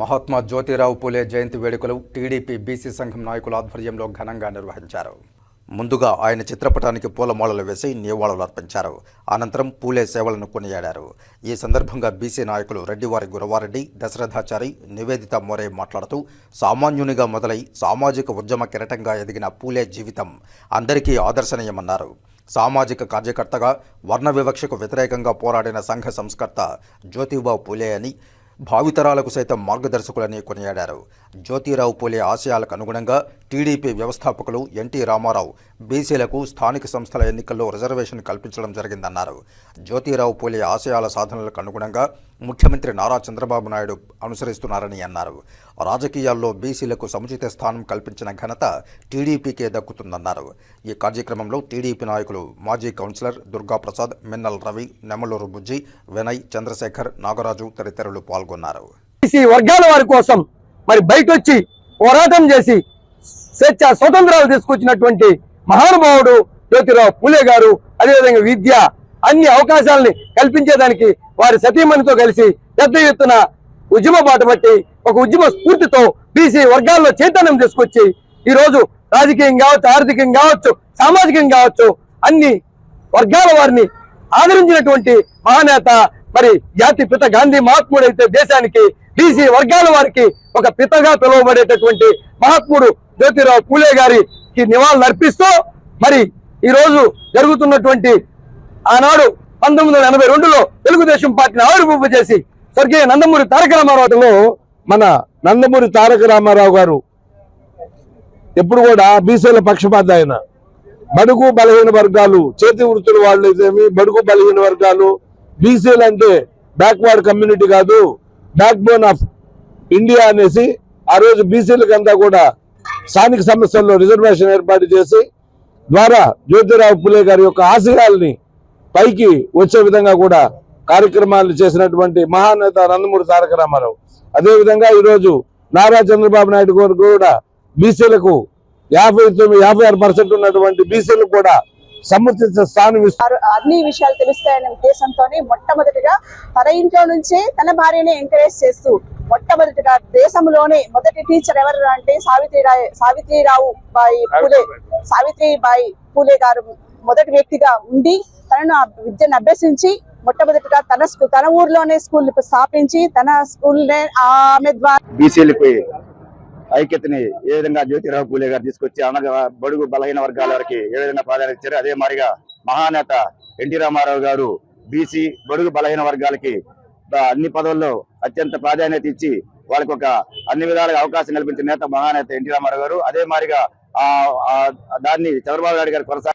మహాత్మా జ్యోతిరావు పూలే జయంతి వేడుకలు TDP BC సంఘం నాయకుల ఆధ్వర్యంలో ఘనంగా నిర్వహించారు. ముందుగా ఆయన చిత్రపటానికి పూలమాలలు వేసి నివాళులు అర్పించారు. అనంతరం పూలే సేవలను కొనియాడారు. ఈ సందర్భంగా బీసీ నాయకులు రెడ్డివారి గురవారెడ్డి దశరథాచారి నివేదిత మోరే మాట్లాడుతూ సామాన్యునిగా మొదలై సామాజిక ఉద్యమ కిరటంగా ఎదిగిన పూలే జీవితం అందరికీ ఆదర్శనీయమన్నారు. సామాజిక కార్యకర్తగా వర్ణ వివక్షకు వ్యతిరేకంగా పోరాడిన సంఘ సంస్కర్త జ్యోతిబాబు పూలే అని భావితరాలకు సైతం మార్గదర్శకులని కొనియాడారు. జ్యోతిరావు పూలే ఆశయాలకు అనుగుణంగా టీడీపీ వ్యవస్థాపకులు ఎన్టీ రామారావు బీసీలకు స్థానిక సంస్థల ఎన్నికల్లో రిజర్వేషన్ కల్పించడం జరిగిందన్నారు. జ్యోతిరావు పూలే ఆశయాల సాధనలకు అనుగుణంగా ముఖ్యమంత్రి నారా చంద్రబాబు నాయుడు అనుసరిస్తున్నారని అన్నారు. రాజకీయాల్లో బీసీలకు సముచిత స్థానం కల్పించిన ఘనత టీడీపీకే దక్కుతుందన్నారు. ఈ కార్యక్రమంలో టీడీపీ నాయకులు మాజీ కౌన్సిలర్ దుర్గాప్రసాద్ మిన్నల్ రవి నెమలూరు బుజ్జి వినయ్ చంద్రశేఖర్ నాగరాజు తదితరులు పాల్గొన్నారు. బీసీ వర్గాల వారి కోసం మరి బయట వచ్చి పోరాటం చేసి స్వేచ్ఛ స్వతంత్రాలు తీసుకొచ్చినటువంటి మహానుభావుడు జ్యోతిరావు పూలే గారు అదేవిధంగా విద్య అన్ని అవకాశాలని కల్పించేదానికి వారి సతీమణితో కలిసి పెద్ద ఎత్తున ఉద్యమ బాట ఒక ఉద్యమ స్ఫూర్తితో బీసీ వర్గాల్లో చైతన్యం తీసుకొచ్చి ఈ రోజు రాజకీయం కావచ్చు ఆర్థికం కావచ్చు సామాజికం కావచ్చు అన్ని వర్గాల వారిని ఆదరించినటువంటి మహానేత మరి జాతి పిత గాంధీ మహాత్ముడు అయితే దేశానికి బీసీ వర్గాల వారికి ఒక పితగా పిలువబడేటటువంటి మహాత్ముడు జ్యోతిరావు పూలే గారికి నివాళులు అర్పిస్తూ మరి ఈ రోజు జరుగుతున్నటువంటి ఆనాడు పంతొమ్మిది వందల ఎనభై రెండులో తెలుగుదేశం పార్టీని ఆవిర్భూప చేసి స్వర్గీయ నందమూరి తారక రామారావులో మన నందమూరి తారక రామారావు గారు ఎప్పుడు కూడా బీసీల పక్షపాత ఆయన. బడుగు బలహీన వర్గాలు చేతి వృత్తుల వాళ్ళు అయితేమి బడుగు బలహీన వర్గాలు బీసీలు అంటే బ్యాక్వర్డ్ కమ్యూనిటీ కాదు బ్యాక్ బోన్ ఆఫ్ ఇండియా అనేసి ఆ రోజు బీసీలకంతా కూడా స్థానిక సమస్యల్లో రిజర్వేషన్ ఏర్పాటు చేసి ద్వారా జ్యోతిరావు పులే గారి యొక్క ఆశయాల్ని పైకి వచ్చే విధంగా కూడా కార్యక్రమాలు చేసినటువంటి మహానేత నందమూరి తారక రామారావు. అదేవిధంగా ఈరోజు నారా చంద్రబాబు నాయుడు గారు కూడా బీసీలకు యాభై తొమ్మిది యాభై ఆరు పర్సెంట్ ఉన్నటువంటి బీసీలకు కూడా సముచిత స్థానం ఇస్తూ వారు అన్ని విషయాలు తెలుస్తాయనే ఉద్దేశంతోనే మొట్టమొదటిగా తన ఇంట్లో నుంచే తన భార్యని ఎంకరేజ్ చేస్తూ మొట్టమొదటిగా దేశంలోనే మొదటి టీచర్ ఎవరు అంటే సావిత్రిరావు సావిత్రిరావు బాయి పూలే. సావిత్రిబాయి పూలే గారు మొదటి వ్యక్తిగా ఉండి తనను ఆ విద్యను అభ్యసించి మొట్టమొదటిగా తన తన ఊర్లోనే స్కూల్ స్థాపించి తన స్కూల్నే ఆమె ద్వారా బీసీలకు ఐక్యతని ఏ విధంగా జ్యోతిరావు పూలే గారు తీసుకొచ్చి అనగా బడుగు బలహీన వర్గాల వారికి ఏ విధంగా ప్రాధాన్యత ఇచ్చారు అదే మాదిరిగా మహానేత ఎన్టీ రామారావు గారు బీసీ బడుగు బలహీన వర్గాలకి అన్ని పదవుల్లో అత్యంత ప్రాధాన్యత ఇచ్చి వాళ్ళకి ఒక అన్ని విధాలుగా అవకాశం కల్పించిన నేత మహానేత ఎన్టీ రామారావు గారు. అదే మాదిరిగా ఆ దాన్ని చంద్రబాబు నాయుడు గారు కొనసాగి